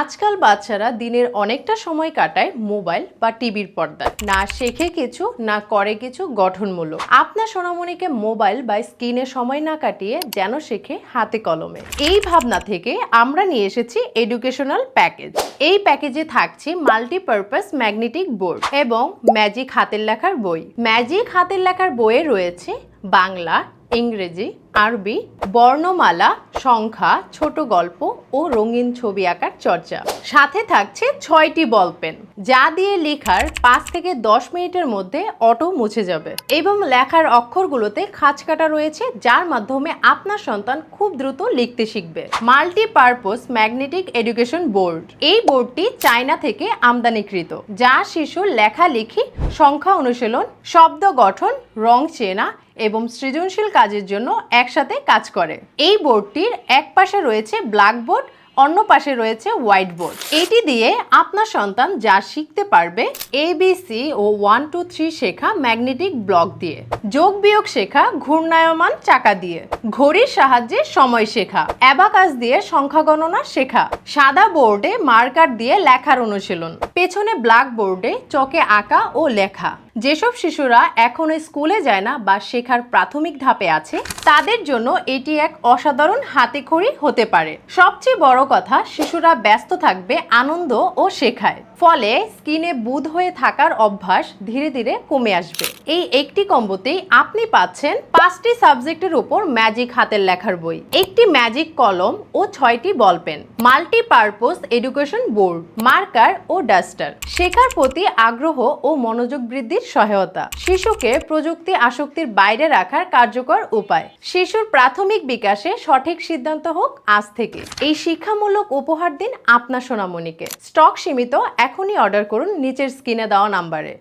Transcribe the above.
আজকাল বাচ্চারা দিনের অনেকটা সময় কাটায় মোবাইল বা টিভির পর্দায়। না শেখে কিছু, না করে কিছু গঠনমূলক। আপনার সোনামণিকে মোবাইল বা স্ক্রিনে সময় না কাটিয়ে যেন শেখে হাতে কলমে। এই ভাবনা থেকে আমরা নিয়ে এসেছি এডুকেশনাল প্যাকেজ। এই প্যাকেজে থাকছে মাল্টিপারপাস ম্যাগনেটিক বোর্ড এবং ম্যাজিক হাতের লেখার বই। ম্যাজিক হাতের লেখার বইয়ে রয়েছে বাংলা, ইংরেজি আরবি, বর্ণমালা, সংখ্যা, ছোট গল্প ও রঙিন ছবি আঁকার চর্চা। সাথে থাকছে ছয়টি বল পেন যা দিয়ে লেখার পাঁচ থেকে দশ মিনিটের মধ্যে অটো মুছে যাবে এবং লেখার অক্ষরগুলোতে খাঁচ কাটা রয়েছে, যার মাধ্যমে আপনার সন্তান খুব দ্রুত লিখতে শিখবে। Multipurpose magnetic education board. এই বোর্ডটি চায়না থেকে আমদানিকৃত, যা শিশুর লেখালেখি, সংখ্যা অনুশীলন, শব্দ গঠন, রং চেনা এবং সৃজনশীল কাজের জন্য একসাথে কাজ করে। এই বোর্ডটির এক পাশে রয়েছে ব্ল্যাকবোর্ড অন্য পাশে রয়েছে হোয়াইট বোর্ড। এটি দিয়ে আপনার সন্তান যা শিখতে পারবে এবিসি ও ওয়ান টু থ্রি শেখা ম্যাগনেটিক ব্লক দিয়ে। যোগ, বিয়োগ শেখা ঘূর্ণায়মান চাকা দিয়ে। ঘড়ির সাহায্যে সময় শেখা। অ্যাবাকাস দিয়ে সংখ্যা গণনা শেখা। সাদা বোর্ডে মার্কার দিয়ে লেখার অনুশীলন। পেছনে ব্ল্যাক বোর্ডে চকে আঁকা ও লেখা। যেসব শিশুরা এখনও স্কুলে যায় না বা শেখার প্রাথমিক ধাপে আছে, তাদের জন্য এটি এক অসাধারণ হাতে খড়ি হতে পারে। সবচেয়ে বড় কথা, শিশুরা ব্যস্ত থাকবে আনন্দ ও শেখায়। ফলে স্কিনে বুধ হয়ে থাকার অভ্যাস ধীরে ধীরে কমে আসবে। এই একটি কম্বোতেই আপনি পাচ্ছেন পাঁচটি সাবজেক্টের উপর ম্যাজিক হাতের লেখার বই, একটি ম্যাজিক কলম ও ছয়টি ball pen, multipurpose education board, marker ও ডাস্টার। শেখার প্রতি আগ্রহ ও মনোযোগ বৃদ্ধির সহায়তা। শিশুকে প্রযুক্তি আসক্তির বাইরে রাখার কার্যকর উপায়। শিশুর প্রাথমিক বিকাশে সঠিক সিদ্ধান্ত হোক আজ থেকে। এই শিক্ষামূলক উপহার দিন আপনার সোনামণিকে। স্টক সীমিত এখনই অর্ডার করুন নিচের স্ক্রিনে দেওয়া নাম্বারে